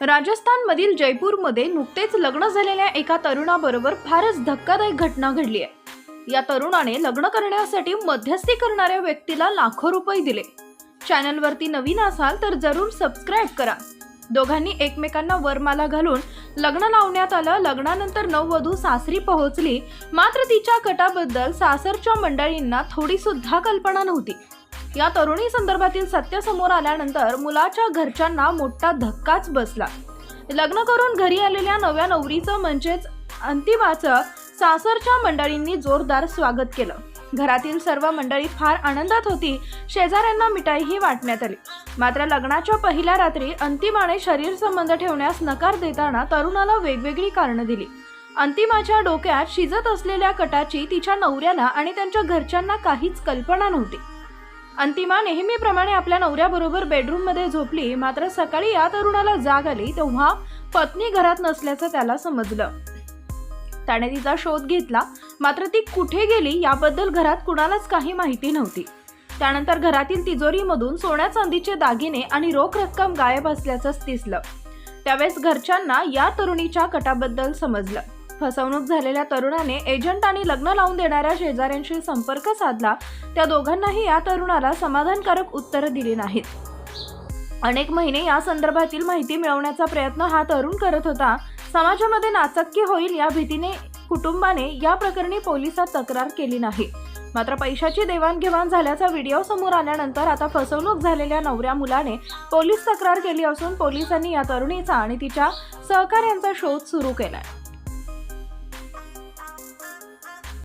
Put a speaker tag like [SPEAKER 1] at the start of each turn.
[SPEAKER 1] राजस्थानमधील जयपूरमध्ये नुकतेच लग्न झालेल्या एका तरुणाबरोबर फारच धक्कादायक घटना घडली आहे. या तरुणाने लग्न करण्यासाठी मध्यस्थी करणाऱ्या व्यक्तीला लाखो रुपये दिले. चॅनलवरती नवीन असाल तर जरूर सबस्क्राईब करा. दोघांनी एकमेकांना वरमाला घालून लग्न लावण्यात आलं. लग्नानंतर नववधू सासरी पोहोचली. मात्र तिच्या कटाबद्दल सासरच्या मंडळींना थोडी सुद्धा कल्पना नव्हती. या तरुणी संदर्भातील सत्य समोर आल्यानंतर मुलाच्या घरच्यांना मोठा धक्काच बसला. लग्न करून घरी आलेल्या नव्या नवरीचं म्हणजेच अंतिमाचं सासरच्या मंडळींनी जोरदार स्वागत केलं. घरातील सर्व मंडळी फार आनंदात होती. शेजाऱ्यांना मिठाईही वाटण्यात आली. मात्र लग्नाच्या पहिल्या रात्री अंतिमाने शरीर संबंध ठेवण्यास नकार देताना तरुणाला वेगवेगळी कारणं दिली. अंतिमाच्या डोक्यात शिजत असलेल्या कटाची तिच्या नवऱ्याला आणि त्यांच्या घरच्यांना काहीच कल्पना नव्हती. अंतिमा नेहमीप्रमाणे आपल्या नवऱ्याबरोबर बेडरूममध्ये झोपली मात्र सकाळी या तरुणाला जाग आली तेव्हा पत्नी घरात नसल्याचं त्याला समजलं. त्याने तिचा शोध घेतला मात्र ती कुठे गेली याबद्दल घरात कुणालाच काही माहिती नव्हती. त्यानंतर घरातील तिजोरीमधून सोन्या चांदीचे दागिने आणि रोख रक्कम गायब असल्याचं दिसलं. त्यावेळेस घरच्यांना या तरुणीच्या कटाबद्दल समजलं. फसवणूक झालेल्या तरुणाने एजंट आणि लग्न लावून देणाऱ्या शेजाऱ्यांशी संपर्क साधला. त्या दोघांनाही या तरुणाला समाधानकारक उत्तरं दिली नाहीत. अनेक महिने या संदर्भातील माहिती मिळवण्याचा प्रयत्न हा तरुण करत होता. समाजामध्ये नाचक्की होईल या भीतीने कुटुंबाने या प्रकरणी पोलिसात तक्रार केली नाही. मात्र पैशाची देवाणघेवाण झाल्याचा व्हिडिओ समोर आल्यानंतर आता फसवणूक झालेल्या नवऱ्या मुलाने पोलीस तक्रार केली असून पोलिसांनी या तरुणीचा आणि तिच्या सहकार्यांचा शोध सुरू केलाय.